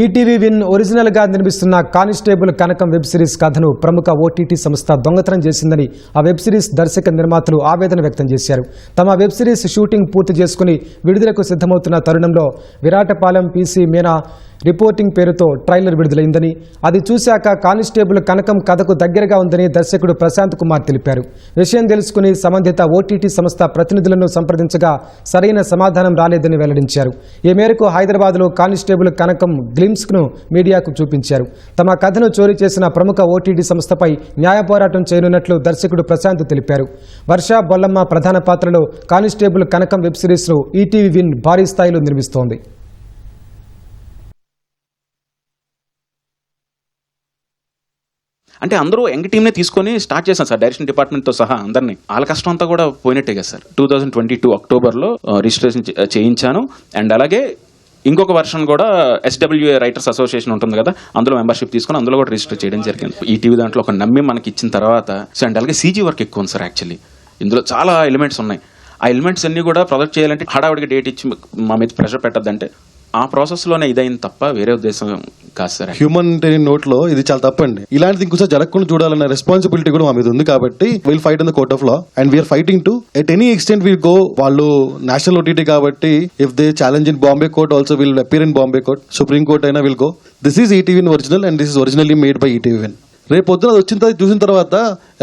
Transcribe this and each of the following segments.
ETV win ఒరిజినల్గా నిర్మిస్తున్న constable Kanakam web series కథను ప్రముఖ ఓటీటీ సంస్థ దొంగతనం చేసిందని ఆ వెబ్ సిరీస్ దర్శక నిర్మాతలు ఆవేదన వ్యక్తం చేశారు. తమ వెబ్ సిరీస్ షూటింగ్ పూర్తి చేసుకుని విడుదలకు సిద్ధమవుతున్న తరుణంలో విరాటపాలెం పీసీ మీనా రిపోర్టింగ్ పేరుతో ట్రైలర్ విడుదలైందని అది చూశాక కానిస్టేబుల్ కనకం కథకు దగ్గరగా ఉందని దర్శకుడు ప్రశాంత్ కుమార్ తెలిపారు. విషయం తెలుసుకుని సంబంధిత ఓటీటీ సంస్థ ప్రతినిధులను సంప్రదించగా సరైన సమాధానం రాలేదని వెల్లడించారు. ఈ మేరకు హైదరాబాద్లో కానిస్టేబుల్ కనకం గ్లిమ్స్ను మీడియాకు చూపించారు. తమ కథను చోరీ చేసిన ప్రముఖ ఓటీటీ సంస్థపై న్యాయ పోరాటం చేయనున్నట్లు దర్శకుడు ప్రశాంత్ తెలిపారు. వర్ష బొల్లమ్మ ప్రధాన పాత్రలో కానిస్టేబుల్ కనకం వెబ్ సిరీస్ను ఈటీవీ విన్ భారీ స్థాయిలో నిర్మిస్తోంది. అంటే అందరూ యంగ్ టీమ్నే తీసుకొని స్టార్ట్ చేశాను సార్ డైరెక్షన్ డిపార్ట్మెంట్తో సహా అందరినీ. వాళ్ళ కష్టం అంతా కూడా పోయినట్టే కదా sir. Two thousand twenty two అక్టోబర్లో రిజిస్ట్రేషన్ చేయించాను. అండ్ అలాగే ఇంకొక వర్షన్ కూడా ఎస్డబ్ల్యూఏ రైటర్స్ అసోసియేషన్ ఉంటుంది కదా అందులో మెంబర్షిప్ తీసుకొని అందులో కూడా రిజిస్టర్ చేయడం జరిగింది. ఈ టీవీ దాంట్లో ఒక నమ్మి మనకి ఇచ్చిన తర్వాత సో అండ్ అలాగే సీజీ వర్క్ ఎక్కువ ఉంది సార్ యాక్చువల్లీ. ఇందులో చాలా ఎలిమెంట్స్ ఉన్నాయి. ఆ ఎలిమెంట్స్ అన్ని కూడా ప్రొజెక్ట్ చేయాలంటే హడావుడికి డేట్ ఇచ్చి మా మీద ప్రెషర్ పెట్టద్దంటే ఆ ప్రాసెస్లోనే ఇదైంది తప్ప వేరే ఉద్దేశం కాదు సార్ హ్యూమన్ నోట్లో ఇది చాలా తప్పండి. ఇలాంటిది ఇంకోసారి జరగకుండా చూడాలన్న రెస్పాన్సిబిలిటీ కూడా మా మీద ఉంది కాబట్టి will fight in the court of law and we are fighting to at any extent will go వాళ్ళు నేషనల్ ఓటీటీ కాబట్టి if they challenge in Bombay court also will appear in Bombay court supreme court అయినా will go this is ETV win original and this is originally made by ETV win రేపు పొద్దున అది వచ్చిన తర్వాత చూసిన తర్వాత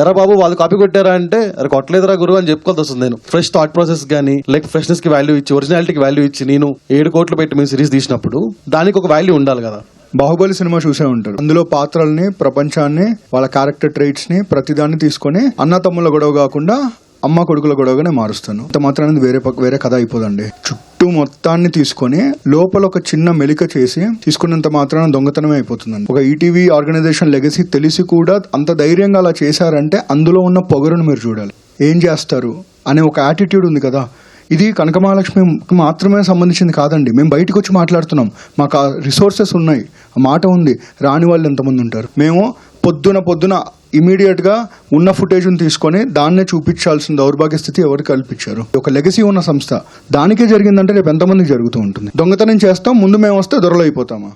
ఎరా బాబు వాళ్ళు కాపీ కొట్టారా అంటే అరే కొట్టలేదురా గురువు అని చెప్పుకోవాల్సి వస్తుంది నేను. ఫ్రెష్ థాట్ ప్రాసెస్ కానీ లైక్ ఫ్రెష్నెస్కి వాల్యూ ఇచ్చి ఒరిజినాలిటీకి వాల్యూ ఇచ్చి నేను ఏడు కోట్లు పెట్టి మేము సిరీస్ తీసినప్పుడు దానికి ఒక వాల్యూ ఉండాలి కదా. బాహుబలి సినిమా చూసే ఉంటారు. అందులో పాత్రల్ని ప్రపంచాన్ని వాళ్ళ క్యారెక్టర్ ట్రైట్స్ని ప్రతిదాన్ని తీసుకొని అన్న తమ్ముల గొడవ కాకుండా అమ్మ కొడుకుల గొడవగానే మారుస్తాను. అంత మాత్రం వేరే వేరే కథ అయిపోదండి. చుట్టూ మొత్తాన్ని తీసుకొని లోపల ఒక చిన్న మెలిక చేసి తీసుకున్నంత మాత్రాన దొంగతనమే అయిపోతుందండి. ఒక ఈటీవీ ఆర్గనైజేషన్ లెగసీ తెలిసి కూడా అంత ధైర్యంగా అలా చేశారంటే అందులో ఉన్న పొగరును మీరు చూడాలి. ఏం చేస్తారు? అనే ఒక యాటిట్యూడ్ ఉంది కదా. ఇది కనకమహాలక్ష్మి మాత్రమే సంబంధించింది కాదండి. మేము బయటకు వచ్చి మాట్లాడుతున్నాం. మాకు ఆ రిసోర్సెస్ ఉన్నాయి. ఆ మాట ఉంది. రాని వాళ్ళు ఎంతమంది ఉంటారు? మేము పొద్దున పొద్దున ఇమీడియట్గా ఉన్న ఫుటేజ్ను తీసుకొని దాన్నే చూపించాల్సిన దౌర్భాగ్య స్థితి ఎవరు కల్పించారు? ఒక లెగసీ ఉన్న సంస్థ దానికే జరిగిందంటే రేపు ఎంతమందికి జరుగుతూ ఉంటుంది? దొంగతనం చేస్తాం. ముందు మేము వస్తే దొరలైపోతామా?